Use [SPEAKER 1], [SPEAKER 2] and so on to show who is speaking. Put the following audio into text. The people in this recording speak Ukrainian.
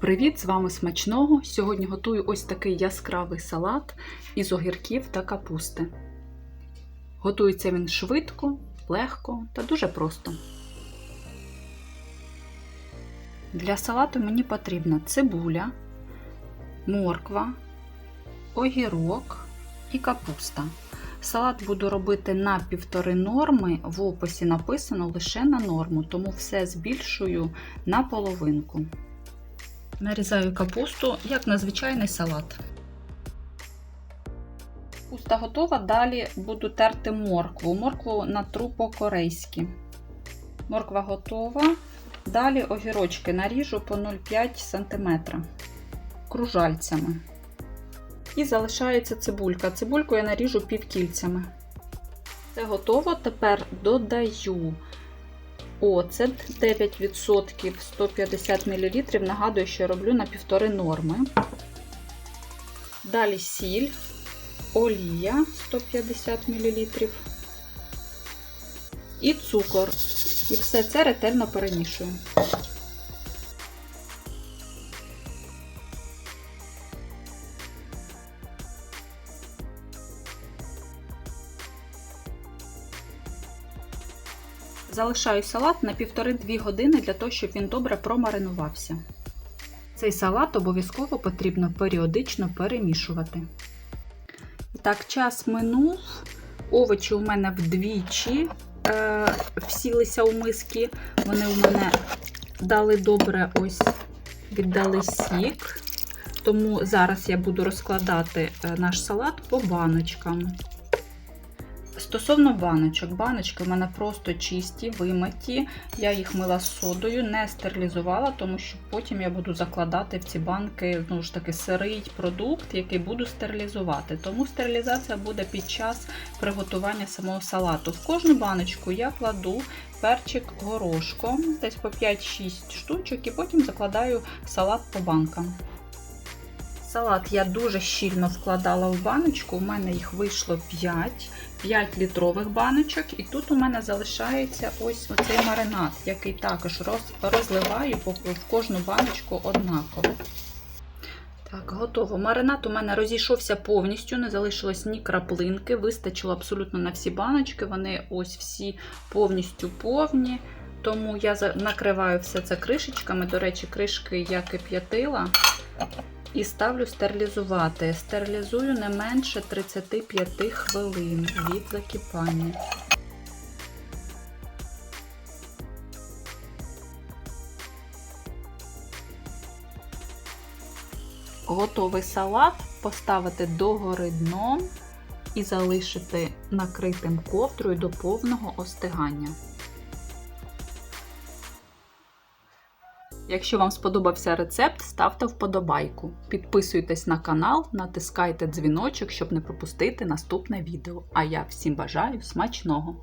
[SPEAKER 1] Привіт! З вами смачного! Сьогодні готую ось такий яскравий салат із огірків та капусти. Готується він швидко, легко та дуже просто. Для салату мені потрібна цибуля, морква, огірок і капуста. Салат буду робити на півтори норми. В описі написано лише на норму, тому все збільшую на половинку. Нарізаю капусту, як на звичайний салат. Капуста готова, далі буду терти моркву. Моркву натру по-корейськи. Морква готова. Далі огірочки наріжу по 0,5 см кружальцями. І залишається цибулька. Цибульку я наріжу півкільцями. Це готово. Тепер додаю оцет 9% 150 мл. Нагадую, що я роблю на півтори норми. Далі сіль, олія 150 мл. І цукор. І все це ретельно перемішую. Залишаю салат на 1,5-2 години для того, щоб він добре промаринувався. Цей салат обов'язково потрібно періодично перемішувати. І так, час минув. Овочі у мене вдвічі е, всілися у миски. Вони у мене дали добре ось віддали сік. Тому зараз я буду розкладати наш салат по баночкам. Стосовно баночок, баночки в мене просто чисті, вимиті. Я їх мила содою, не стерилізувала, тому що потім я буду закладати в ці банки знову ж таки сирий продукт, який буду стерилізувати. Тому стерилізація буде під час приготування самого салату. В кожну баночку я кладу перчик горошком, десь по 5-6 штучок, і потім закладаю салат по банкам. Салат я дуже щільно вкладала в баночку, у мене їх вийшло 5. 5 літрових баночок, і тут у мене залишається ось оцей маринад, який також розливаю в кожну баночку однаково. Так, готово. Маринад у мене розійшовся повністю, не залишилось ні краплинки, вистачило абсолютно на всі баночки, вони ось всі повністю повні. Тому я накриваю все це кришечками. До речі, кришки я кип'ятила. І ставлю стерилізувати. Стерилізую не менше 35 хвилин від закипання. Готовий салат поставити догори дном і залишити накритим ковдрою до повного остигання. Якщо вам сподобався рецепт, ставте вподобайку. Підписуйтесь на канал, натискайте дзвіночок, щоб не пропустити наступне відео. А я всім бажаю смачного!